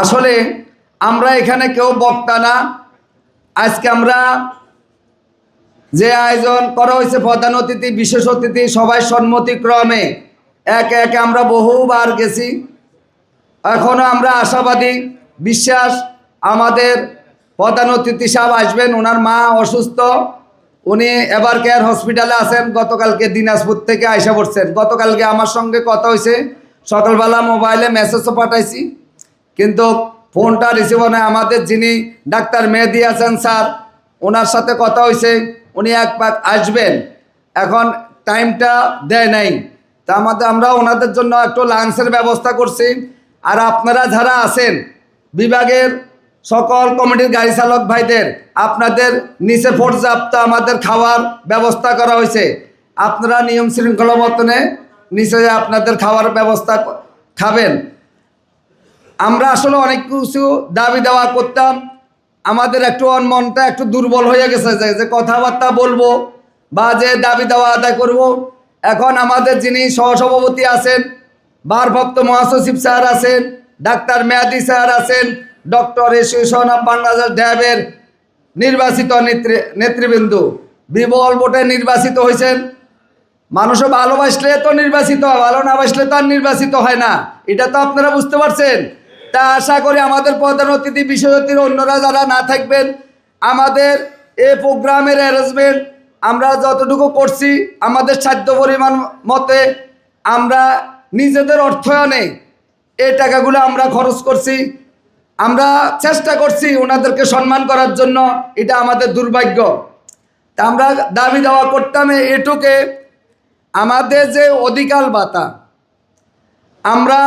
আসলে আমরা এখানে কেউ বক্তা না। আজকে আমরা যে আয়োজন করা হয়েছে, প্রধান অতিথি, বিশেষ অতিথি, সবাই সম্মতিক্রমে একে একে আমরা বহুবার গেছি। এখনও আমরা আশাবাদী, বিশ্বাস, আমাদের প্রধান অতিথি সাহেব আসবেন, ওনার মা অসুস্থ। উনি এবার কেয়ার হসপিটালে আছেন, গতকালকে দিনাজপুর থেকে আইসা পড়ছেন। গতকালকে আমার সঙ্গে কথা হয়েছে, সকালবেলা মোবাইলে মেসেজও পাঠাইছি। কিন্তু ফোনটা রিসিভ হয় আমাদের যিনি ডাক্তার মেহেদি আছেন স্যার, ওনার সাথে কথা হয়েছে। উনি এক পাক আসবেন। এখন টাইমটা দেয় নাই। তা আমাদের, আমরা ওনাদের জন্য একটু লাঞ্চের ব্যবস্থা করছি। আর আপনারা যারা আছেন, বিভাগের সকল কমিটির গাড়ি চালক ভাইদের, আপনাদের নিচে পর্যাপ্ত আমাদের খাওয়ার ব্যবস্থা করা হয়েছে। আপনারা নিয়ম শৃঙ্খলা মতনে নিচে আপনাদের খাওয়ার ব্যবস্থা খাবেন। আমরা আসলে অনেক কিছু দাবি দেওয়া করতাম। আমাদের একটু মনটা একটু দুর্বল হয়ে গেছে যে কথাবার্তা বলব বা যে দাবি দেওয়া আদায় করব। এখন আমাদের যিনি সহসভাপতি আছেন ভারভক্ত মহাসচিব স্যার আছেন, ডাক্তার মেয়াদি স্যার আছেন, ডক্টর এসোসিয়েশন অফ বাংলাদেশ ড্যাবের নির্বাচিত নেতৃ নেতৃবৃন্দ, বিবল ভোটে নির্বাচিত হয়েছেন। মানুষও ভালোবাসলে তো নির্বাচিত ভালো না বাসলে তো আর নির্বাচিত হয় না। এটা তো আপনারা বুঝতে পারছেন। তা আশা করি আমাদের প্রধান অতিথি, বিশেষ অতিথি অন্যরা যারা না থাকবেন, আমাদের এ প্রোগ্রামের অ্যারেঞ্জমেন্ট আমরা যতটুকু করছি, আমাদের সাধ্য পরিমাণ মতে আমরা নিজেদের অর্থায়নে এই টাকাগুলো আমরা খরচ করছি। আমরা চেষ্টা করছি ওনাদেরকে সম্মান করার জন্য, এটা আমাদের দুর্ভাগ্য। তা আমরা দাবি দেওয়া করতাম এটুকে, আমাদের যে অধিকার বাতা আমরা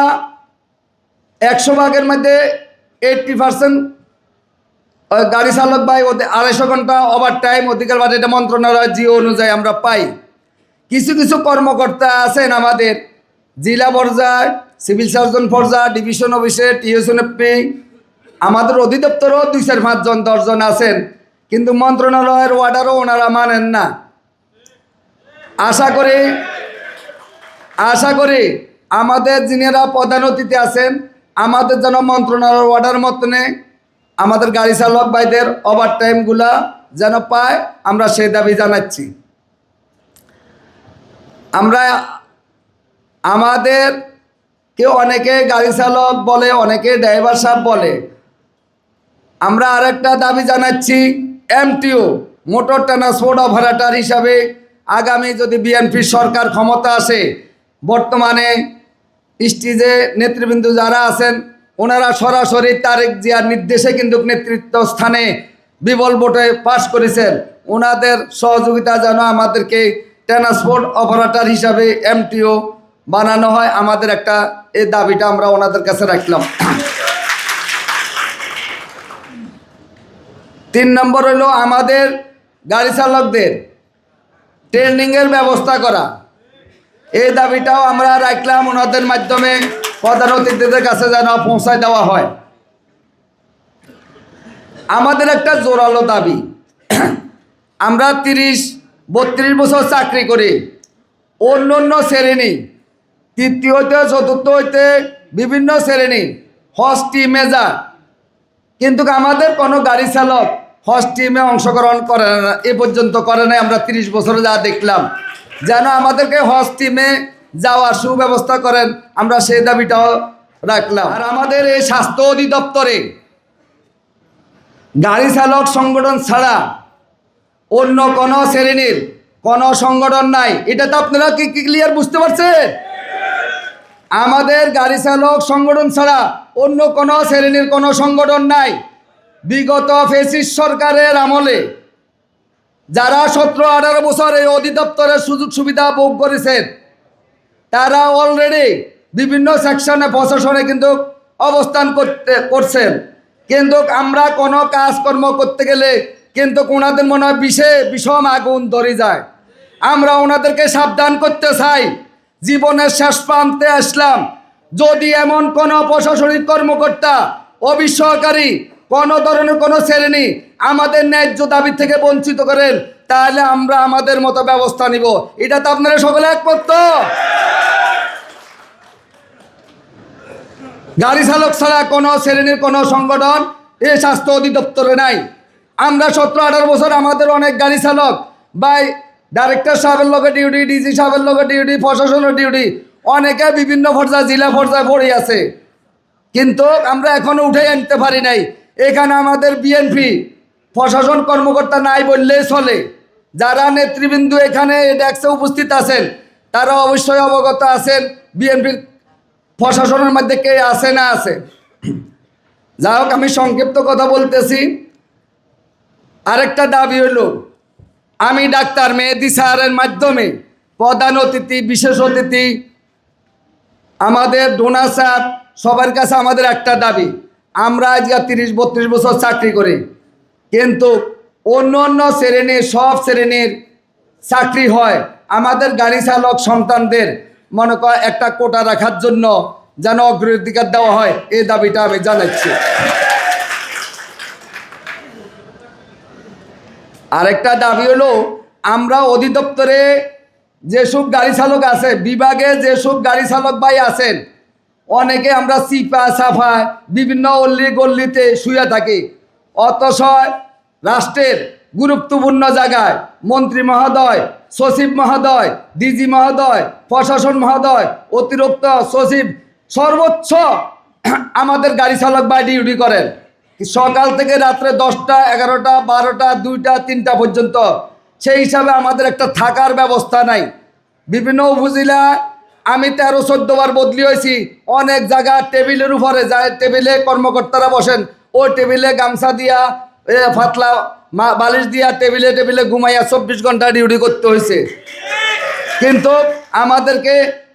একশো ভাগের মধ্যে এইটটি পার্সেন্ট গাড়ি চালক ভাই ওদের আড়াইশো ঘণ্টা ওভার টাইম অধিকার এটা মন্ত্রণালয় জিও অনুযায়ী আমরা পাই। কিছু কিছু কর্মকর্তা আছেন আমাদের, জেলা পর্যায়, সিভিল সার্জন পর্যায়, ডিভিশন অফিসে টিএসএনএফপি আমাদের অধিদপ্তরও দুই চার পাঁচজন, দশজন আছেন, কিন্তু মন্ত্রণালয়ের অর্ডারও ওনারা মানেন না। আশা করি আশা করি আমাদের যিনারা প্রধান অতিথি আছেন আমাদের যেন মন্ত্রণালয়ের অর্ডার মতনে আমাদের গাড়ি চালক ভাইদের ওভার টাইমগুলা যেন পায়, আমরা সেই দাবি জানাচ্ছি। আমরা আমাদের কেউ অনেকে গাড়ি চালক বলে, অনেকে ড্রাইভার সাহেব বলে, আমরা আরেকটা দাবি জানাচ্ছি এমটিও মোটর ট্রান্সপোর্ট অপারেটর হিসাবে আগামী যদি বিএনপির সরকার ক্ষমতা আসে, বর্তমানে স্টেজে নেতৃবৃন্দ যারা আছেন, ওনারা সরাসরি তারেক জিয়ার নির্দেশে কিন্তু নেতৃত্ব স্থানে বিবল ভোটে পাশ করেছেন। ওনাদের সহযোগিতা যেন আমাদেরকে ট্রান্সপোর্ট অপারেটর হিসাবে এমটিও বানানো হয়, আমাদের একটা এই দাবিটা আমরা ওনাদের কাছে রাখলাম। তিন নম্বর হলো আমাদের গাড়ি চালকদের ট্রেনিংয়ের ব্যবস্থা করা। এই দাবিটাও আমরা রাখলাম ওনাদের মাধ্যমে প্রধান অতিথিদের কাছে যেন পৌঁছায় দেওয়া হয়। আমাদের একটা জোরালো দাবি। আমরা তিরিশ, বত্রিশ বছর চাকরি করি। অন্য অন্য শ্রেণি, তৃতীয় হইতে চতুর্থ হইতে বিভিন্ন শ্রেণি হস মেজা কিন্তু আমাদের কোনো গাড়ি চালক হস টিমে অংশগ্রহণ করে না, এ পর্যন্ত করে নাই, আমরা তিরিশ বছরে যা দেখলাম। যেন আমাদেরকে হস টিমে যাওয়ার সুব্যবস্থা করেন, আমরা সেই দাবিটাও রাখলাম। আর আমাদের এই স্বাস্থ্য অধিদপ্তরে গাড়ি চালক সংগঠন ছাড়া অন্য কোনো শ্রেণির কোনো সংগঠন নাই। এটা তো আপনারা কি ক্লিয়ার বুঝতে পারছেন? আমাদের গাড়ি চালক সংগঠন ছাড়া অন্য কোনো শ্রেণির কোনো সংগঠন নাই। বিগত ফেসিস সরকারের আমলে যারা সতেরো আঠারো বছর এই অধিদপ্তরের সুযোগ সুবিধা ভোগ করেছেন, তারা অলরেডি বিভিন্ন সেকশনে প্রশাসনে কিন্তু অবস্থান করতে, করছেন। কিন্তু আমরা কোনো কাজকর্ম করতে গেলে কিন্তু ওনাদের মনে হয় বিষে, বিষম আগুন ধরে যায়। আমরা ওনাদেরকে সাবধান করতে চাই। জীবনের শেষ প্রান্তে আসলাম। যদি এমন কোনো প্রশাসনিক কর্মকর্তা অবিশ্বকারী কোনো ধরনের কোনো শ্রেণি আমাদের ন্যায্য দাবি থেকে বঞ্চিত করেন, তাহলে আমরা আমাদের মতো ব্যবস্থা নিব। এটা তো আপনারা সকলে একমত? গাড়ি চালক ছাড়া কোনো শ্রেণির কোনো সংগঠন, এ স্বাস্থ্য অধিদপ্তরে নাই। আমরা সতেরো, আঠারো বছর আমাদের অনেক গাড়ি চালক। বাই ডাইরেক্টর সাহেবের লগে ডিউটি ডিজি সাহেবের লগে ডিউটি প্রশাসনের ডিউটি অনেকে বিভিন্ন পর্যায়ে জেলা পর্যায়ে পড়ে আছে। কিন্তু আমরা এখনও উঠে আনতে পারি নাই। এখানে আমাদের বিএনপি প্রশাসন কর্মকর্তা নাই বললেই চলে। যারা নেতৃবৃন্দ এখানে ডেস্কে উপস্থিত আছেন, তারা অবশ্যই অবগত আছেন বিএনপির প্রশাসনের মধ্যে কে আছে না আছে। যাই হোক, আমি সংক্ষিপ্ত কথা বলতেছি। আরেকটা দাবি হলো, আমি ডাক্তার মেহেদি স্যারের মাধ্যমে প্রধান অতিথি, বিশেষ অতিথি, আমাদের ডোনার স্যার, সবার কাছে আমাদের একটা দাবি। আমরা আজকে তিরিশ, বত্রিশ বছর চাকরি করি। কিন্তু অন্য অন্য শ্রেণির সব শ্রেণির চাকরি হয়। আমাদের গাড়ি চালক সন্তানদের মনে কর একটা কোটা রাখার জন্য যেন অগ্রাধিকার দেওয়া হয়, এই দাবিটা আমি জানাচ্ছি। আরেকটা দাবি হলো, আমরা অধিদপ্তরে যেসব গাড়ি চালক আছে, বিভাগে যেসব গাড়ি চালক ভাই আছেন অনেকে আমরা চিপা সাফা বিভিন্ন অল্লি গল্লিতে শুয়ে থাকি। অথচ রাষ্ট্রের গুরুত্বপূর্ণ জায়গায় মন্ত্রী মহোদয়, সচিব মহোদয়, ডিজি মহোদয়, প্রশাসন মহোদয়, অতিরিক্ত সচিব, সর্বোচ্চ আমাদের গাড়ি চালক ভাই ডিউটি করেন। সকাল থেকে রাত্রে দশটা, এগারোটা, বারোটা, দুইটা, তিনটা পর্যন্ত। সেই হিসাবে আমাদের একটা থাকার ব্যবস্থা নাই। বিভিন্ন উপজেলা আমি তেরো চোদ্দ বার বদলি হয়েছি। অনেক জায়গা টেবিলের উপরে যায়, টেবিলে কর্মকর্তারা বসেন। ও টেবিলে গামছা দিয়া ফাতলা বালিশ দিয়া টেবিলে টেবিলে ঘুমাইয়া চব্বিশ ঘণ্টা ডিউটি করতে হয়েছে। কিন্তু আমাদেরকে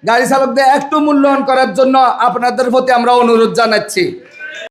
গাড়ি চালকদের একটু মূল্যায়ন করার জন্য আপনাদের প্রতি আমরা অনুরোধ জানাচ্ছি।